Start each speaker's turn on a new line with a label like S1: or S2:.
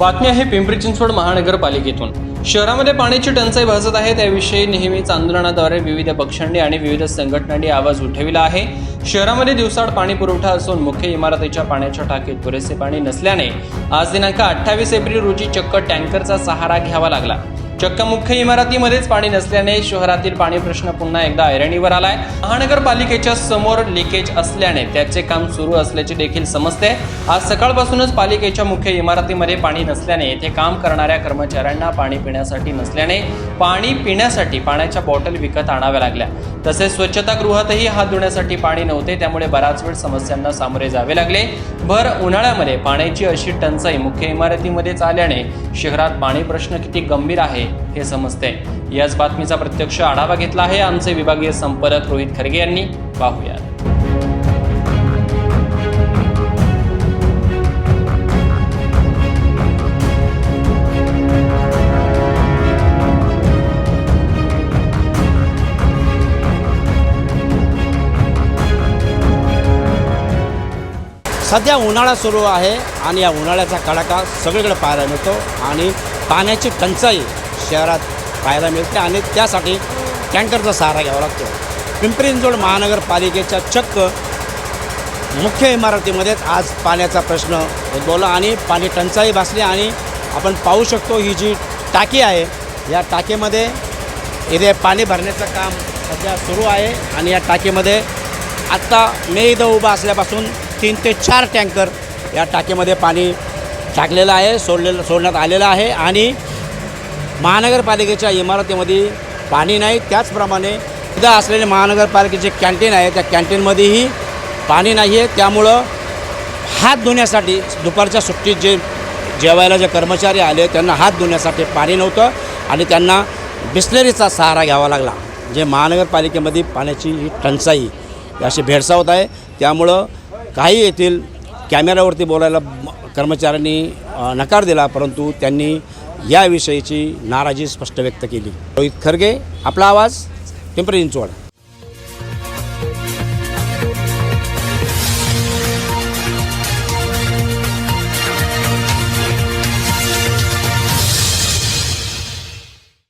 S1: बातमी आहे पिंपरी चिंचवड महानगरपालिकेतून. शहरामध्ये पाण्याची टंचाई भासत आहे त्याविषयी नेहमीच आंदोलनाद्वारे विविध पक्षांनी आणि विविध संघटनांनी आवाज उठविला आहे. शहरामध्ये दिवसाआड पाणी पुरवठा असून मुख्य इमारतीच्या पाण्याच्या टाकीत पुरेसे पाणी नसल्याने आज दिनांक अठ्ठावीस एप्रिल रोजी चक्क टँकरचा सहारा घ्यावा लागला. चक्क मुख्य इमारतीमध्येच पाणी नसल्याने शहरातील पाणी प्रश्न पुन्हा एकदा ऐरणीवर आलाय. महानगरपालिकेच्या समोर लिकेज असल्याने त्याचे काम सुरू असल्याचे देखील समजते. आज सकाळपासूनच पालिकेच्या मुख्य इमारतीमध्ये पाणी नसल्याने येथे काम करणाऱ्या कर्मचाऱ्यांना पाणी पिण्यासाठी नसल्याने पाणी पिण्यासाठी पाण्याच्या बॉटल विकत आणाव्या लागल्या. तसेच स्वच्छतागृहातही हात धुण्यासाठी पाणी नव्हते त्यामुळे बराच वेळ समस्यांना सामोरे जावे लागले. भर उन्हाळ्यामध्ये पाण्याची अशी टंचाई मुख्य इमारतीमध्येच आल्याने शहरात पाणी प्रश्न किती गंभीर आहे हे समजते. याच बातमीचा प्रत्यक्ष आढावा घेतला आहे आमचे विभागीय संपादक रोहित खरगे यांनी. पाहूया
S2: सध्या उन्हाळा सुरू आहे आणि या उन्हाळ्याचा कडाका सगळीकडे पाहायला मिळतो आणि पाण्याची टंचाई शहरात पाहायला मिळते आणि त्यासाठी टँकरचा सहारा घ्यावा लागतो. पिंपरींजोड महानगरपालिकेच्या चक्क मुख्य इमारतीमध्येच आज पाण्याचा प्रश्न उद्भवला आणि पाणी टंचाई भासली आणि आपण पाहू शकतो ही जी टाकी आहे या टाकीमध्ये इथे पाणी भरण्याचं काम सध्या सुरू आहे आणि या टाकीमध्ये आत्ता मे इथं उभा असल्यापासून तीन ते चार टँकर या टाकीमध्ये पाणी टाकलेलं आहे सोडलेलं सोडण्यात आलेलं आहे आणि महानगरपालिकेच्या इमारतीमध्ये पाणी नाही. त्याचप्रमाणे सुद्धा असलेले महानगरपालिकेचे कॅन्टीन आहे. त्या कॅन्टीनमध्येही पाणी नाही आहे. त्यामुळं हात धुण्यासाठी दुपारच्या सुट्टीत जे जेवायला जे कर्मचारी आले त्यांना हात धुण्यासाठी पाणी नव्हतं आणि त्यांना बिस्लरीचा सहारा घ्यावा लागला. जे महानगरपालिकेमध्ये पाण्याची ही टंचाई अशी भेडसावत आहे. त्यामुळं काही येथील कॅमेऱ्यावरती बोलायला कर्मचाऱ्यांनी नकार दिला परंतु त्यांनी याविषयीची नाराजी स्पष्ट व्यक्त केली. रोहित खरगे आपला आवाज पिंपरी चिंचवड.